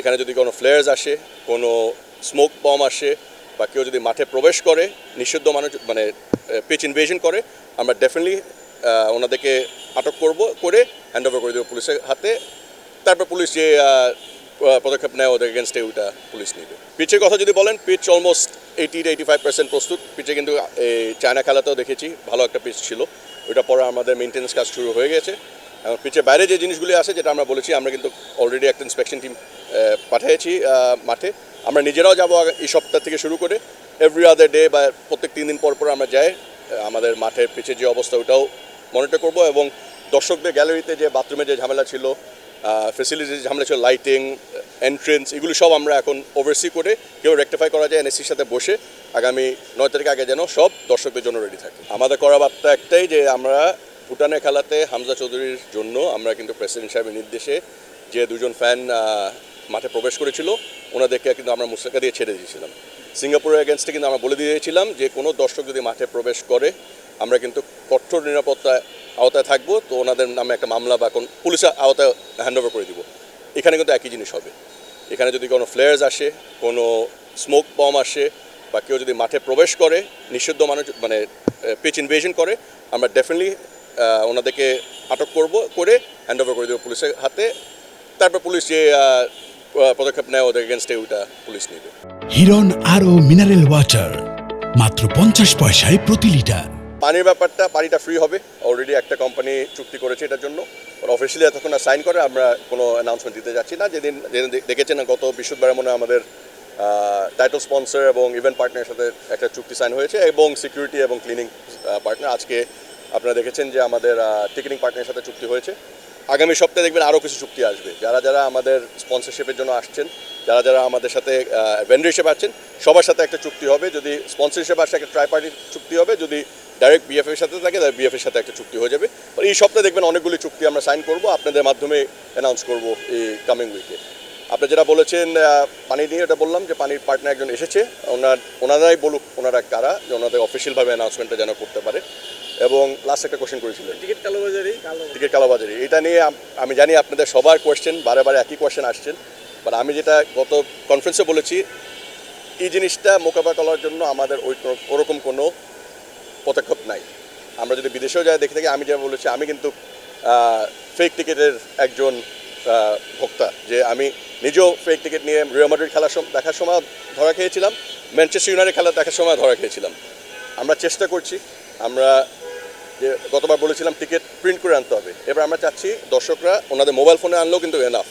এখানে যদি কোনো ফ্লেয়ার্স আসে, কোনো স্মোক বম আসে, বা কেউ যদি মাঠে প্রবেশ করে, নিষিদ্ধ মানুষ মানে পিচ ইনভেশন করে, আমরা ডেফিনেটলি ওনাদেরকে আটক করব, করে হ্যান্ড ওভার করে দেবো পুলিশের হাতে। তারপর পুলিশ যে পদক্ষেপ নেয়, ওদের এগেনস্টে ওইটা পুলিশ নেবে। পিচের কথা যদি বলেন pitch almost eighty eighty five percent প্রস্তুত। পিচে কিন্তু এই চায়না খেলাতেও দেখেছি, ভালো একটা পিচ ছিল। ওইটা পরে আমাদের মেনটেন্স কাজ শুরু হয়ে গেছে। পিচের বাইরে যে জিনিসগুলি আছে, যেটা আমরা বলেছি, আমরা কিন্তু অলরেডি একটা ইন্সপেকশন টিম পাঠিয়েছি মাঠে। আমরা নিজেরাও যাব এই সপ্তাহ থেকে শুরু করে। এভরি আদার ডে বা প্রত্যেক তিন দিন পর পর আমরা যাই আমাদের মাঠের পিচের যে অবস্থা ওটাও মনিটর করব এবং দর্শকদের গ্যালারিতে যে বাথরুমে যে ঝামেলা ছিল ফেসিলিটিস ঝামেলা ছিল লাইটিং এন্ট্রেন্স এগুলো সব আমরা এখন ওভারসি করে কেউ রেক্টিফাই করা যায় এনএসসির সাথে বসে আগামী নয় তারিখ আগে যেন সব দর্শকদের জন্য রেডি থাকে। আমাদের করা বার্তা একটাই যে আমরা ভুটানের খেলাতে হামজা চৌধুরীর জন্য আমরা কিন্তু প্রেসিডেন্ট সাহেবের নির্দেশে যে দুজন ফ্যান মাঠে প্রবেশ করেছিল, ওনাদেরকে কিন্তু আমরা মুস্তাকা দিয়ে ছেড়ে দিয়েছিলাম। সিঙ্গাপুরের এগেনস্টে কিন্তু আমরা বলে দিয়েছিলাম যে, কোনো দর্শক যদি মাঠে প্রবেশ করে, আমরা কিন্তু কঠোর নিরাপত্তা আওতায় থাকব, তো ওনাদের নামে একটা মামলা বা কোন পুলিশের আওতায় হ্যান্ড ওভার করে দিব। এখানে কিন্তু একই জিনিস হবে। এখানে যদি কোনো ফ্লেয়ার্স আসে, কোনো স্মোক বম আসে, বা কেউ যদি মাঠে প্রবেশ করে, নিষিদ্ধ মানুষ মানে পিচ ইনভেশন করে, আমরা ডেফিনেটলি ওনাদেরকে আটক করব, করে হ্যান্ড ওভার করে দেবো পুলিশের হাতে। তারপর পুলিশ যে পদক্ষেপ নেয় ওদের এগেনস্টে ওইটা পুলিশ নেবে হিরন আরও মিনারেল ওয়াটার মাত্র পঞ্চাশ পয়সায় প্রতি লিটার। পানির ব্যাপারটা পানিটা ফ্রি হবে। অলরেডি একটা কোম্পানি চুক্তি করেছে এটার জন্য। ওরা অফিসিয়ালি এতক্ষণ সাইন করে আমরা কোনো অ্যানাউন্সমেন্ট দিতে যাচ্ছি না। যেদিন যেদিন দেখেছেন গত বৃহস্পতিবার মনে আমাদের টাইটল স্পন্সর এবং ইভেন্ট পার্টনারের সাথে একটা চুক্তি সাইন হয়েছে। এবং সিকিউরিটি এবং ক্লিনিং পার্টনার আজকে আপনারা দেখেছেন যে আমাদের টিকেটিং পার্টনারের সাথে চুক্তি হয়েছে। আগামী সপ্তাহে দেখবেন আরও কিছু চুক্তি আসবে। যারা যারা আমাদের স্পন্সরশিপের জন্য আসছেন, যারা যারা আমাদের সাথে ভেন্ডার হিসেবে আসছেন, সবার সাথে একটা চুক্তি হবে। যদি স্পন্সর হিসেবে আসে, একটা ট্রাই পার্টির চুক্তি হবে। যদি ডাইরেক্ট বিএফ এর সাথে থাকে, তাহলে বিএফ এর সাথে একটা চুক্তি হয়ে যাবে। এই সপ্তাহে দেখবেন অনেকগুলি চুক্তি আমরা সাইন করব। আপনাদের মাধ্যমে অ্যানাউন্স করব এই কামিং উইকে আপনি যেটা বলেছেন পানি নিয়ে এটা বললাম যে পানির পার্টনার একজন এসেছে। ওনার ওনারাই বলুক ওনারা কারা যে ওনাদের অফিসিয়ালভাবে অ্যানাউন্সমেন্টটা যেন করতে পারে। এবং লাস্ট একটা কোয়েশ্চেন করেছিলেন। টিকিট কালোবাজারি? টিকিট কালোবাজারি। এটা নিয়ে আমি জানি আপনাদের সবার কোয়েশ্চেন বারে বারে একই কোয়েশ্চেন আসছেন বাট আমি যেটা গত কনফারেন্সে বলেছি এই জিনিসটা মোকাবেলা করার জন্য আমাদের ওই ওরকম কোনো পদক্ষেপ নাই। আমরা যদি বিদেশেও যাই দেখে থাকি আমি যেটা বলেছি আমি কিন্তু ফেক টিকিটের একজন ভোক্তা, যে আমি নিজেও ফেক টিকিট নিয়ে রিও মাদ্রিদ খেলার সম- দেখার সময় ধরা খেয়েছিলাম ম্যানচেস্টার ইউনাইটেড খেলা দেখার সময় ধরা খেয়েছিলাম। আমরা চেষ্টা করছি, আমরা যে গতবার বলেছিলাম টিকিট প্রিন্ট করে আনতে হবে। এবার আমরা চাচ্ছি দর্শকরা ওনাদের মোবাইল ফোনে আনলেও কিন্তু এনাফ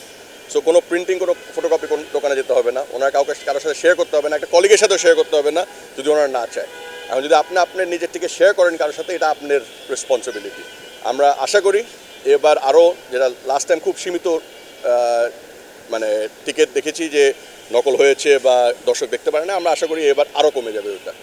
সো কোনো প্রিন্টিং কোনো ফটোকপি কোনো দোকানে যেতে হবে না। ওনার কাউকে কারোর সাথে শেয়ার করতে হবে না, একটা কলিগের সাথেও শেয়ার করতে হবে না, যদি ওনারা না চায়। এখন যদি আপনি আপনার নিজের থেকে শেয়ার করেন কারোর সাথে, এটা আপনার রেসপন্সিবিলিটি আমরা আশা করি এবার আরও যেটা লাস্ট টাইম খুব সীমিত মানে টিকিট দেখেছি যে নকল হয়েছে বা দর্শক দেখতে পারে না। আমরা আশা করি এবার আরও কমে যাবে ওটা।